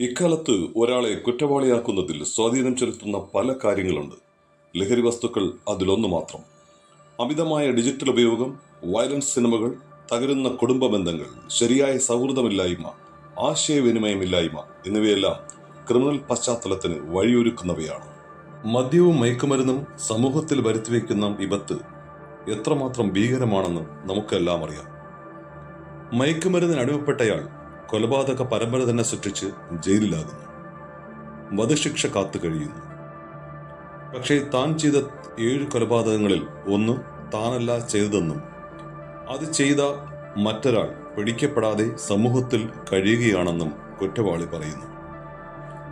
ഇക്കാലത്ത് ഒരാളെ കുറ്റവാളിയാക്കുന്നതിൽ സ്വാധീനം ചെലുത്തുന്ന പല കാര്യങ്ങളുണ്ട്. ലഹരി വസ്തുക്കൾ അതിലൊന്നു മാത്രം. അമിതമായ ഡിജിറ്റൽ ഉപയോഗം വയലൻസ് സിനിമകൾ തകരുന്ന കുടുംബ ബന്ധങ്ങൾ ശരിയായ സൗഹൃദമില്ലായ്മ ആശയവിനിമയമില്ലായ്മ എന്നിവയെല്ലാം ക്രിമിനൽ പശ്ചാത്തലത്തിന് വഴിയൊരുക്കുന്നവയാണ്. മദ്യവും മയക്കുമരുന്നും സമൂഹത്തിൽ വരുത്തിവെക്കുന്ന വിപത്ത് എത്രമാത്രം ഭീകരമാണെന്ന് നമുക്കെല്ലാം അറിയാം മയക്കുമരുന്നിന് അടിമപ്പെട്ടയാൾ കൊലപാതക പരമ്പര തന്നെ സൃഷ്ടിച്ച് ജയിലിലാകുന്നു. വധശിക്ഷ കാത്തു കഴിയുന്നു. പക്ഷേ താൻ ചെയ്ത ഏഴ് കൊലപാതകങ്ങളിൽ ഒന്ന് താനല്ല ചെയ്തതെന്നും അത് ചെയ്ത മറ്റൊരാൾ പിടിക്കപ്പെടാതെ സമൂഹത്തിൽ കഴിയുകയാണെന്നും കുറ്റവാളി പറയുന്നു.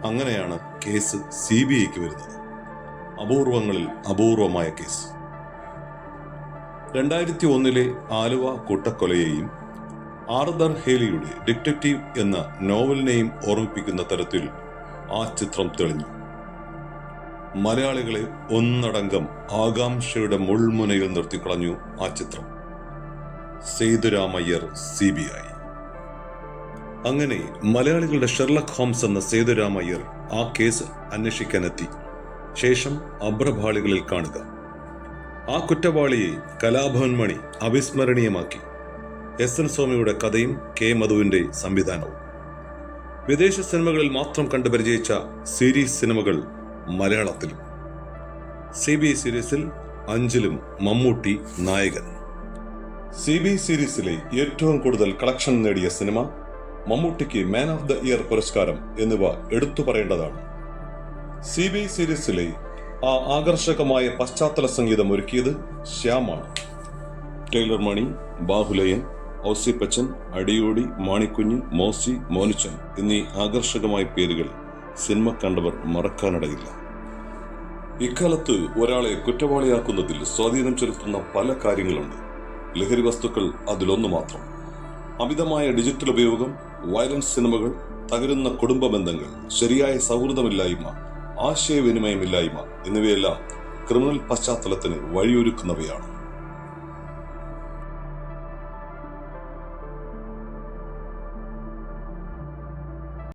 അങ്ങനെയാണ് കേസ് സി ബി ഐക്ക് വരുന്നത്. അപൂർവങ്ങളിൽ അപൂർവമായ കേസ്. രണ്ടായിരത്തി ഒന്നിലെ ആലുവ കൂട്ടക്കൊലയെയും ആർദർ ഹേലിയുടെ ഡിറ്റക്റ്റീവ് എന്ന നോവലിനെയും ഓർമ്മിപ്പിക്കുന്ന തരത്തിൽ ആ ചിത്രം തെളിഞ്ഞു. മലയാളികളെ ഒന്നടങ്കം ആകാംക്ഷയുടെ മുൾമുനയിൽ നിർത്തിക്കളഞ്ഞു ആ ചിത്രം. Sethuramaiyer C B I. അങ്ങനെ മലയാളികളുടെ ഷെർലക് ഹോംസ് എന്ന സേതുരാമയ്യർ ആ കേസ് അന്വേഷിക്കാനെത്തി. ശേഷം അഭ്രഭാളികളിൽ കാണുക. ആ കുറ്റവാളിയെ കലാഭവൻ മണി അവിസ്മരണീയമാക്കി. എസ് എൻ സ്വാമിയുടെ കഥയും കെ മധുവിന്റെ സംവിധാനവും. വിദേശ സിനിമകളിൽ മാത്രം കണ്ടു പരിചയിച്ച സീരീസ് സിനിമകൾ മലയാളത്തിലും. സി ബി സീരീസിൽ അഞ്ചിലും മമ്മൂട്ടി നായകൻ. സി ബി സീരീസിലെ ഏറ്റവും കൂടുതൽ കളക്ഷൻ നേടിയ സിനിമ മമ്മൂട്ടിക്ക് മാൻ ഓഫ് ദ ഇയർ പുരസ്കാരം എന്നിവ എടുത്തു പറയേണ്ടതാണ്. സി ബി സീരീസിലെ ആ ആകർഷകമായ പശ്ചാത്തല സംഗീതം ഒരുക്കിയത് ശ്യാമാണ്. ടൈലർ മണി ബാഹുലയൻ ഔസിപ്പച്ചൻ അടിയോടി മാണിക്കുഞ്ഞ് മോസി മോനുച്ചൻ എന്നീ ആകർഷകമായ പേരുകൾ സിനിമ കണ്ടവർ മറക്കാനിടയില്ല. ഇക്കാലത്ത് ഒരാളെ കുറ്റവാളിയാക്കുന്നതിൽ സ്വാധീനം ചെലുത്തുന്ന പല കാര്യങ്ങളുണ്ട്. ലഹരി വസ്തുക്കൾ അതിലൊന്ന് മാത്രം. അമിതമായ ഡിജിറ്റൽ ഉപയോഗം വയലൻസ് സിനിമകൾ തകരുന്ന കുടുംബ ബന്ധങ്ങൾ ശരിയായ സൗഹൃദമില്ലായ്മ ആശയവിനിമയമില്ലായ്മ എന്നിവയെല്ലാം ക്രിമിനൽ പശ്ചാത്തലത്തിന് വഴിയൊരുക്കുന്നവയാണ്.